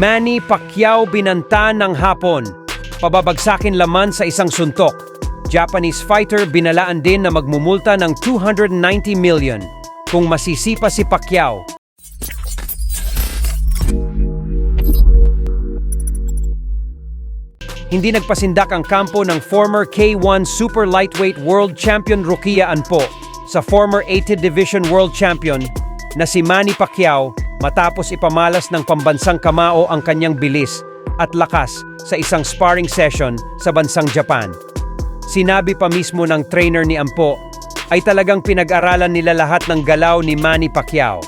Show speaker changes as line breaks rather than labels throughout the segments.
Manny Pacquiao binanta ng hapon. Pababagsakin laman sa isang suntok. Japanese fighter binalaan din na magmumulta ng 290 million kung masisipa si Pacquiao. Hindi nagpasindak ang kampo ng former K1 Super Lightweight World Champion Rukia Anpo sa former 80 Division World Champion na si Manny Pacquiao matapos ipamalas ng pambansang kamao ang kanyang bilis at lakas sa isang sparring session sa bansang Japan. Sinabi pa mismo ng trainer ni Ampo ay talagang pinag-aralan nila lahat ng galaw ni Manny Pacquiao.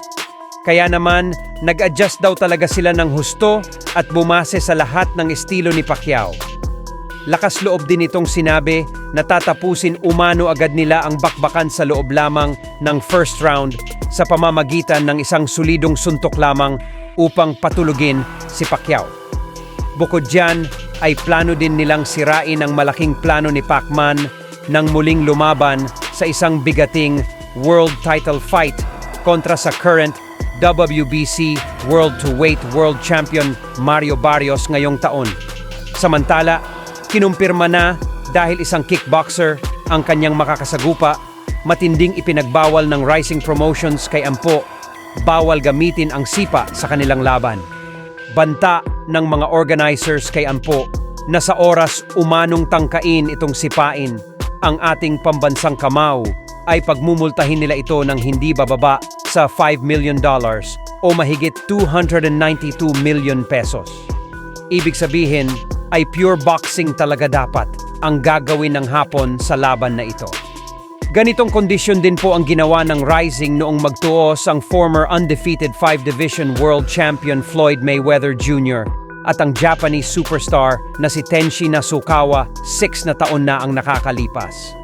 Kaya naman, nag-adjust daw talaga sila ng husto at bumase sa lahat ng estilo ni Pacquiao. Lakas loob din itong sinabi na tatapusin umano agad nila ang bakbakan sa loob lamang ng first round sa pamamagitan ng isang solidong suntok lamang upang patulugin si Pacquiao. Bukod dyan, ay plano din nilang sirain ang malaking plano ni Pacman nang muling lumaban sa isang bigating world title fight kontra sa current WBC World to Weight World Champion Mario Barrios ngayong taon. Samantala, kinumpirma na dahil isang kickboxer ang kanyang makakasagupa, matinding ipinagbawal ng Rising Promotions kay Ampo, bawal gamitin ang sipa sa kanilang laban. Banta ng mga organizers kay Ampo na sa oras umanong tangkain itong sipain ang ating pambansang kamao ay pagmumultahin nila ito ng hindi bababa sa 5 million dollars o mahigit 292 million pesos. Ibig sabihin ay pure boxing talaga dapat ang gagawin ng hapon sa laban na ito. Ganitong kondisyon din po ang ginawa ng Rising noong magtuos ang former undefeated 5-division world champion Floyd Mayweather Jr. at ang Japanese superstar na si Tenshi Nasukawa 6 na taon na ang nakakalipas.